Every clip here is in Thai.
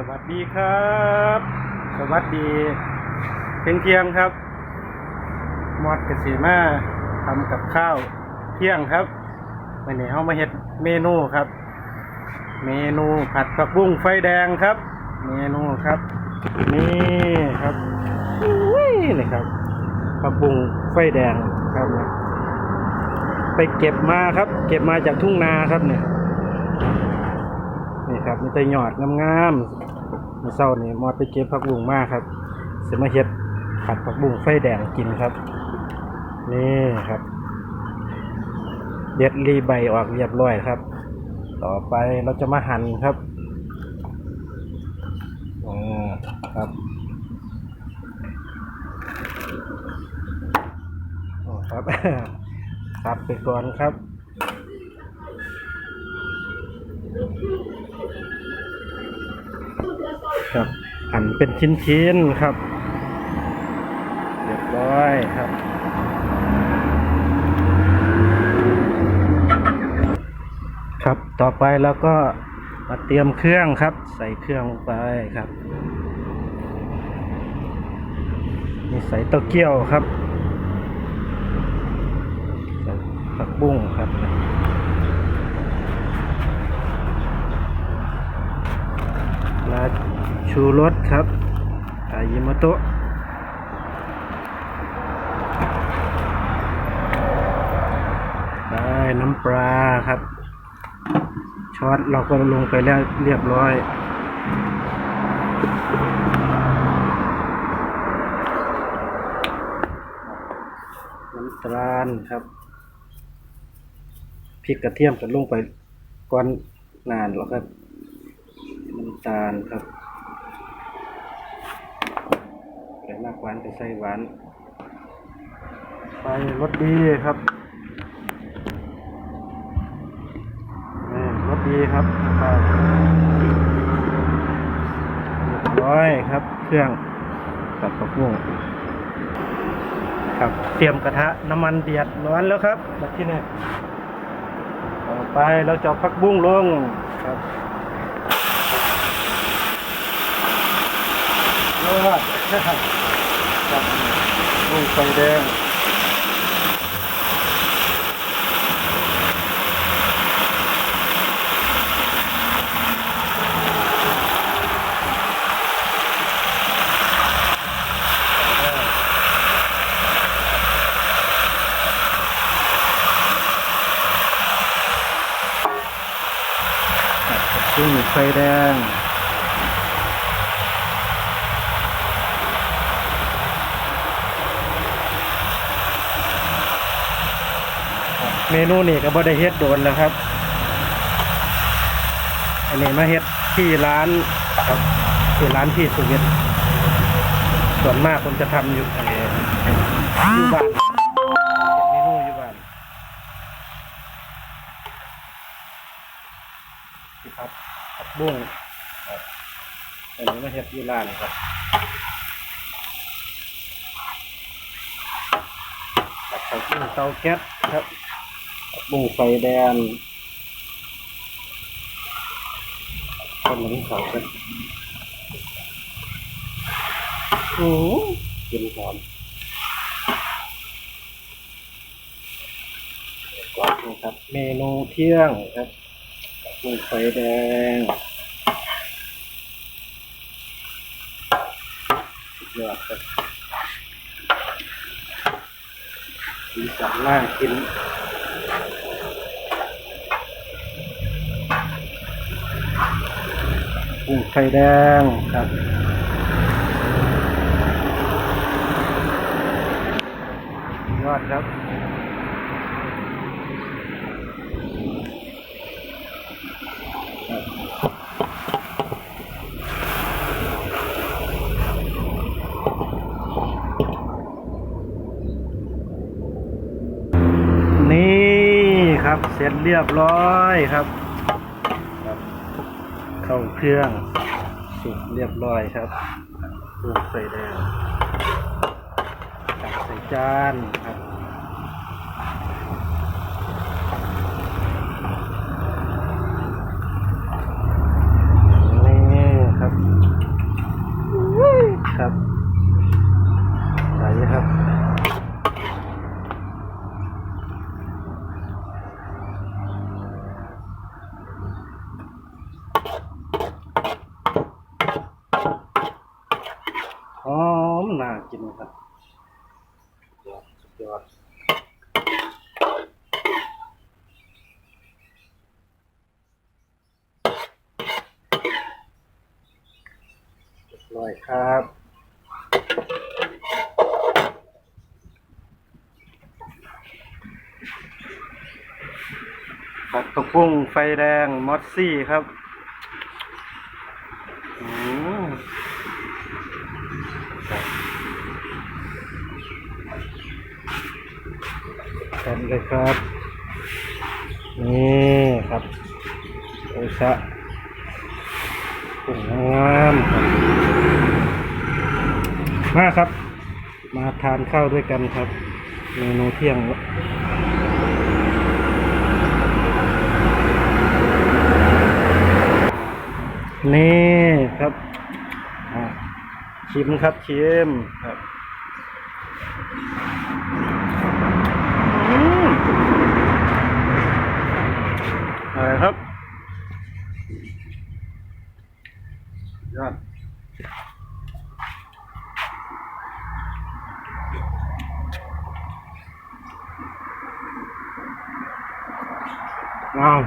สวัสดีครับ สวัสดีเพียงเที่ยงครับ มอดกระสีมาทำกับข้าวเที่ยงครับวันนี้เอามาเฮ็ดเมนูครับ เมนูผัดผักบุ้งไฟแดงครับ เมนูครับ นี่ครับอุ้ยนี่ครับผักบุ้งไฟแดงครับ ไปเก็บมาครับ เก็บมาจากทุ่งนาครับเนี่ยนี่ครับมีแต่หยอดงามๆ มาเศร้านี่มอดไปเก็บผักบุ้งมากครับเสมาเฮ็ดผัดผักบุ้งไฟแดงกินครับ นี่ครับ เด็ดรีใบออกเรียบร้อยครับ ต่อไปเราจะมาหั่นครับอ่าครับอ๋อครับครับไปก่อนครับ ครับหั่นเป็นชิ้นๆครับ เรียบร้อยครับ ครับต่อไปแล้วก็มาเตรียมเครื่องครับ ใส่เครื่องลงไปครับนี่ใส่เต้าเกี้ยวครับใส่ผักบุ้งครับลา ชูรสครับอายิมโตะได้น้ำปลาครับ ช้อนเราก็ลงไปแล้วเรียบร้อยน้ำตาลครับพริกกระเทียมกันลงไปก้อนนานแล้วครับน้ำตาลครับใส่ มากหวานก็ใส่หวานไฟรสดีครับนี่รสดีครับครับเรียบร้อยครับ เครื่องตัดผักบุ้งครับ เตรียมกระทะน้ำมันเดือดร้อนแล้วครับแบบที่นี่ต่อไปเราจะเอาผักบุ้งลงครับยอด ครับลูกไฟแดงลูกไฟแดง เมนูนี่ก็บ่ได้เฮ็ดโดนแล้วครับ อันนี้มาเฮ็ดที่ร้านครับที่ร้านที่สุวิทส่วนมากผมจะทำอยู่อยู่บ้านเฮ็ดเมนูอยู่บ้านที่ครับผักบุ้งครับอันนี้มาเฮ็ดอยู่ร้านครับกับเตาบุ้งเตาแก๊สครับ บุ้งไฟแดงคนหนึ่งเขากันโอ้โหกินหอมกรอบนะครับ เมนูเที่ยงครับบุ้งไฟแดงสุดยอดครับสีสันน่ากิน กุ้งไข่แดงครับยอดครับนี่ครับเสร็จเรียบร้อยครับครับ เข้าเครื่อง สุกเรียบร้อยครับเครื่องใส่แดงตักใส่จานครับ นี่ครับ กินครับยอดสุดยอดเรียบร้อยครับผัดผักบุ้งไฟแดงมอสซี่ครับอืมกัน เลยครับ นี่ครับโอชะกุ้งามมาครับ มาทานข้าวด้วยกันครับ เมนูเที่ยงนี่ครับชิมครับชิมครับอืม อะไรครับยอดว้าว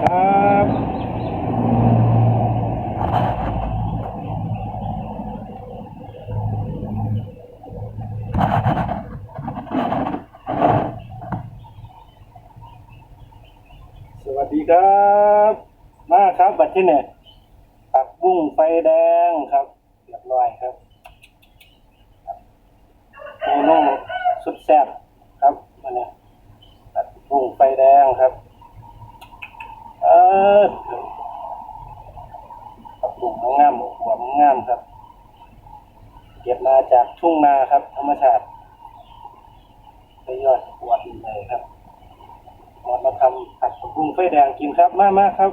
ครับสวัสดีครับ มาครับบัด ที่เนี่ยผักบุ้งไฟแดงครับเรียบร้อยครับเมนูสุดแซ่บครับมาเนี่ยผักบุ้งไฟแดงครับ เออผักบุ้งงามหัวงามครับ เก็บมาจากทุ่งนาครับ ธรรมชาติไปยอดปวดเลยครับหมดมาทำผัดผักบุ้งไฟแดงกินครับมากมากครับ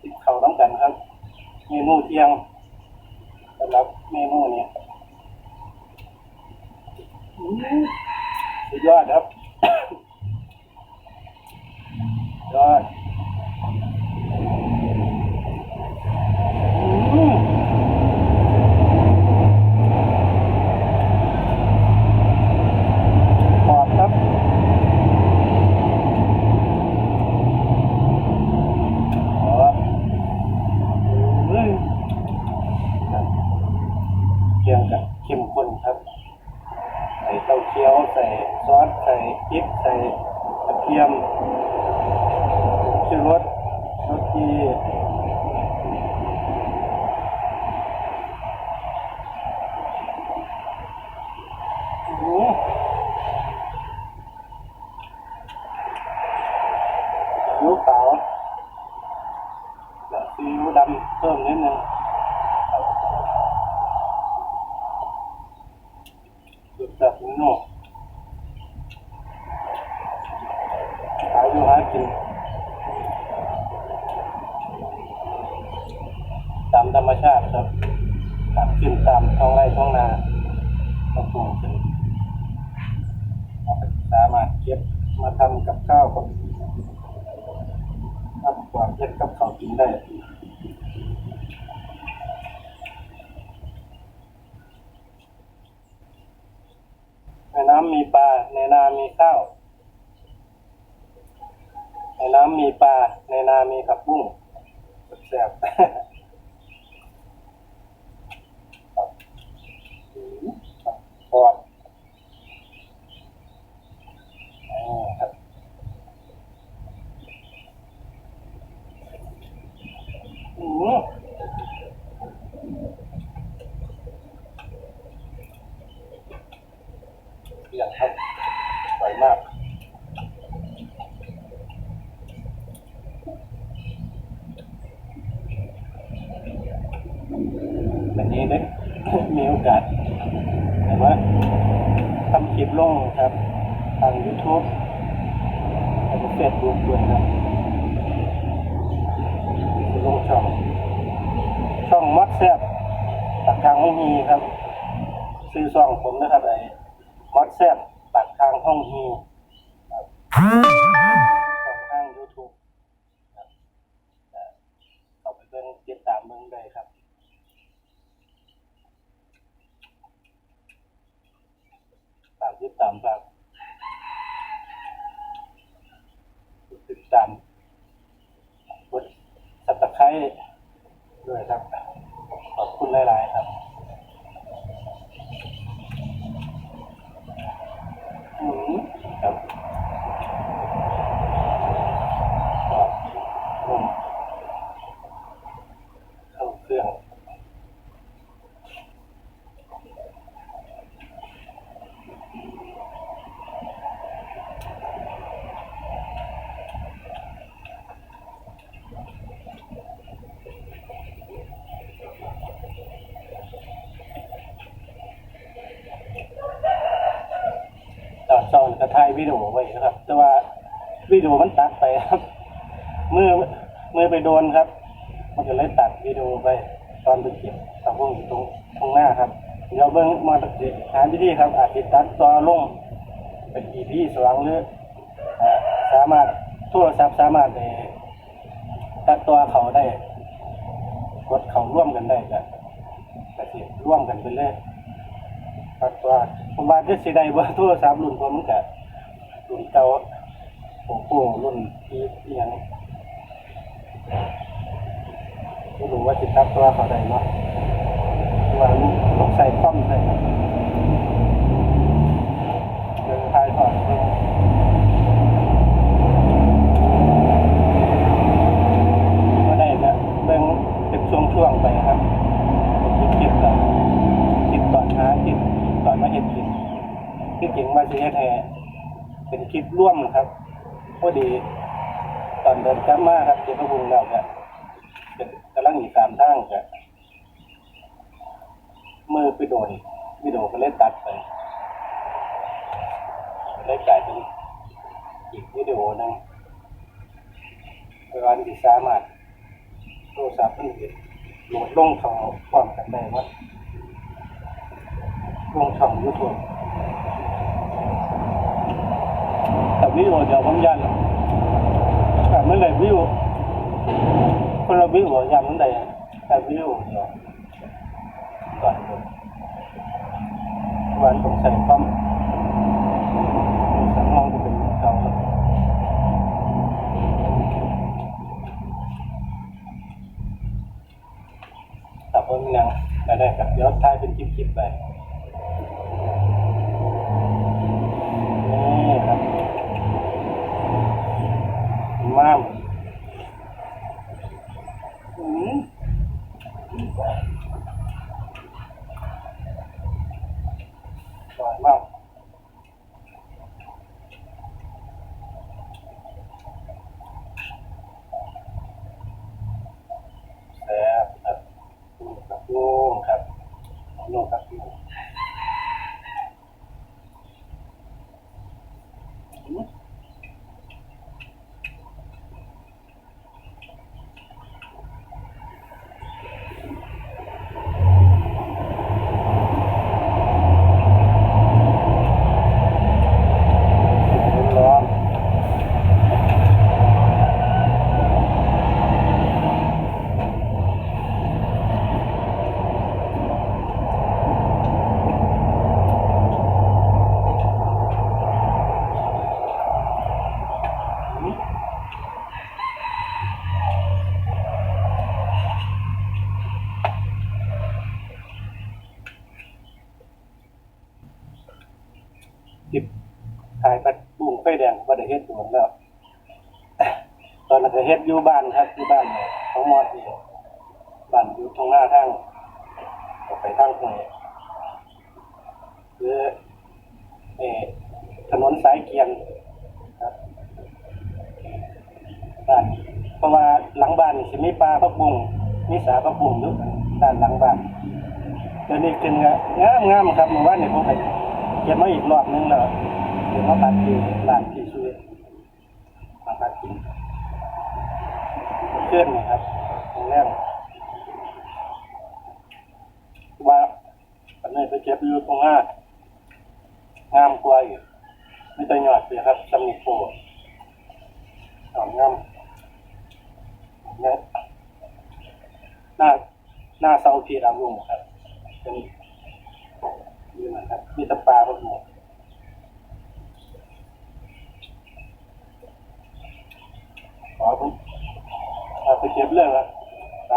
ติดเข่าต้องกันครับ เมนูเที่ยงสำหรับเมนูนี้อืมสุดยอดครับยอด อืมกรอบครับกรอบเฮ้ยครับเคี่ยวกับเข้มข้นครับ ใส่เต้าเคี้ยว ใส่ซอส ใส่พริก ใส่กระเทียมชูรสรสดี โอ้โห ซีอิ๊วขาวและซีอิ๊วดำเพิ่มนิดนึงสุดแบบนี้เนาะหาอยู่หากิน ตามธรรมชาติครับตามขึ้นตามท้องไร่ท้องนาก็ปลูกขึ้น สามารถเก็บมาทำกับข้าวกับทำความเย็นกับข้าวกินได้ ในน้ำมีปลา ในนามีข้าว ในน้ำมีปลา ในนามีขับบุ้งแซ่บครับอืมครับทอดอ๋อครับอืมเยี่ยมครับสวยมาก ช่องผมนะครับไอ้มอดแซ่บตัดทางห้องฮีตัดองทางยูทูบเข้าไปเบิ่งติบตามมึงเลยครับตามติดตามครับติดตามกดสับตะไคร้ด้วยครับ ขอบคุณหลาย ๆ ครับ วิดีโอไว้นะครับ แต่ว่าวิดีโอมันตัดไปครับมือมือไปโดนครับ มันก็เลยตัดวิดีโอไป ตอนไปเก็บตะวงอยู่ตรงตรงหน้าครับเดี๋ยวเบิ้งมาตัดเก็บหาวิธีครับ อาจจะตัดต่อลงเป็นอีพีสว่างหรือสามารถโทรศัพท์สามารถไปตัดตัวเขาได้กดเขาร่วมกันได้ก็ก็สิร่วมกันไปเลยครับว่าผมว่าจะสิได้บ่โทรศัพท์รุ่นผมมันก็ รุ่นเก่าโอ้โหรุ่นที่ยังไม่รู้ว่าจิตักตัวเขาได้เนาะว่าลูกใส่ป้อมใส่ครับเดินทายก่อนก็ได้นะเบิ่งเป็นช่วงๆไปครับผมคิดๆแล้ว คิดตอนหาคิดตอนมาเห็นคิดที่จริงมาสิเฮ็ดให้เป็น คลิปร่วมครับพอดี ตอนเดินกลับมาครับเจ้าพระบุญแล้วก็เป็นกำลังอีกสามทางก็มือไปโดนวิดีโอก็เลยตัดไปเลยกลายเป็นอีกวิดีโอนึงวลาที่สามารถโทรศัพท์มันสิโหลดลงเขาพร้อมกันได้ว่าลงช่องยูทูบ แต่วิดีโอเดี๋ยวผมยันแต่เมื่อไหร่วิดีโอคนละวิดีโอยันเมื่อไหร่แต่วิดีโอเดียวก่อนวันผมใส่ป้อมสังมองจะเป็นเขาครับแต่ผมยังแต่ได้กับเดี๋ยวท้ายเป็นคลิปๆไป นี่ครับมามอืมหวานมากแซ่บครับลู งครับลูกครับลูกกับลูก ร้อนจิบขายปัดบุ้งไฟแดงบัไดเฮ็ดตัวแล้ว ตอนนั้นก็เฮ็ด อยู่บ้านครับอยู่บ้านของมอดนี่บ้านอยู่ตรงหน้าทางออกไปทางห้วยคือเอถนนสายเกียนครับบ้านเพราะว่าหลังบ้านสิมีปลาพักบุ้งมีสาพักบุ้งอยู่ด้านหลังบ้านเดี๋ยวนี้ขึ้นก็งามงามครับเมื่อวานนี่ผมไปเก็บมาอีกรอบนึงแล้วเดี๋ยวมาตัดที่ร้านที่ช่วยมาตัดกิน เพื่นนะครับตรงแรกว่าปันนี้ไปเก็บอยู่ตรงหน้างามกว่าอยู่ไม่ต้หยอดเลยครับสมิโฟสองงามเนี่ยหน้าหน้าเสาพีราวุงครับเป็นนี่นะครับมีตะปลาพวกนี้ขอผมเอา ไปเก็บเรื่องละไหน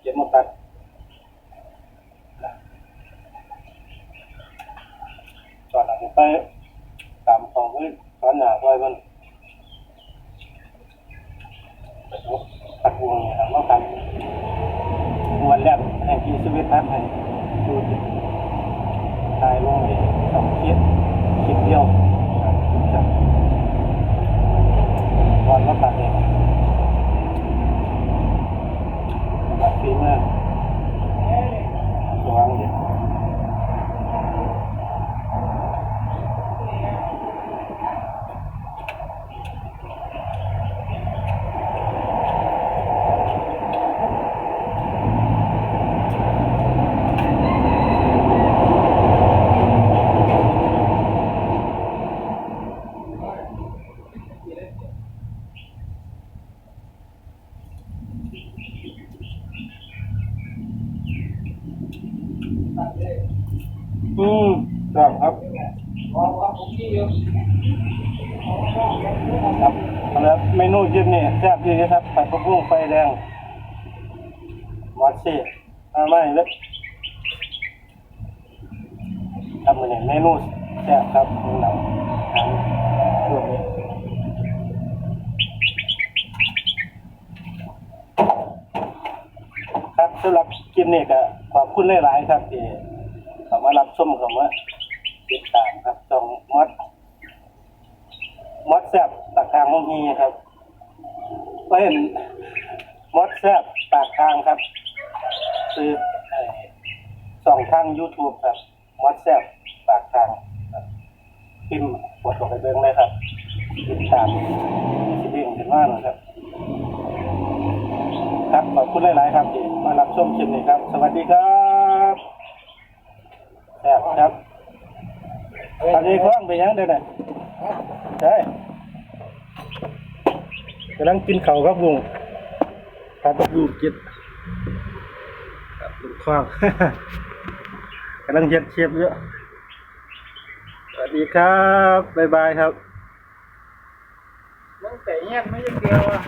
เก็บมดตัดตอนหลังไปตามสองเฮ้ยตอนหนาไว้มันตัดวงเนี่ยวตัดวันแรกแห่งชีวิตนั้นให้ดูตายลงเลยสองเทียบ ซ่บดีนะครับผัดผักบุ้งไฟแดงหมอดซี่เอาไม่เลยทำมาเนี่ยเมนูแซ่บครับหมูหนังทานช่วงนี้ครับสำหรับคลิปนี้ก็ขอบคุณหลายๆครับที่เขามารับชมเขามาติดตามครับตรงมดมดแซบปากางมงฮีครับ เห็นมดแซบปากทางครับคือเอ่อสองทาง YouTube ครับมดแซบปากทางพิมพ์กดลงไปเบิ่งเลยครับติดตามสิเด้งขึ้นมาเลยครับ ครับขอบคุณหลาย ๆ ครับที่มารับชมคลิปนี้ครับ สวัสดีครับแซบครับตอนนี้เครื่องไปยังเด้อน่ะใช่ กำลังกินข้าวครับลุงทานตกยูกินครับลุงคว้าง กำลังเฮ็ดเชฟเยอะสวัสดีครับ บ๊ายบายครับ ตั้งแต่เงี้ยไม่ยังเดียวอะ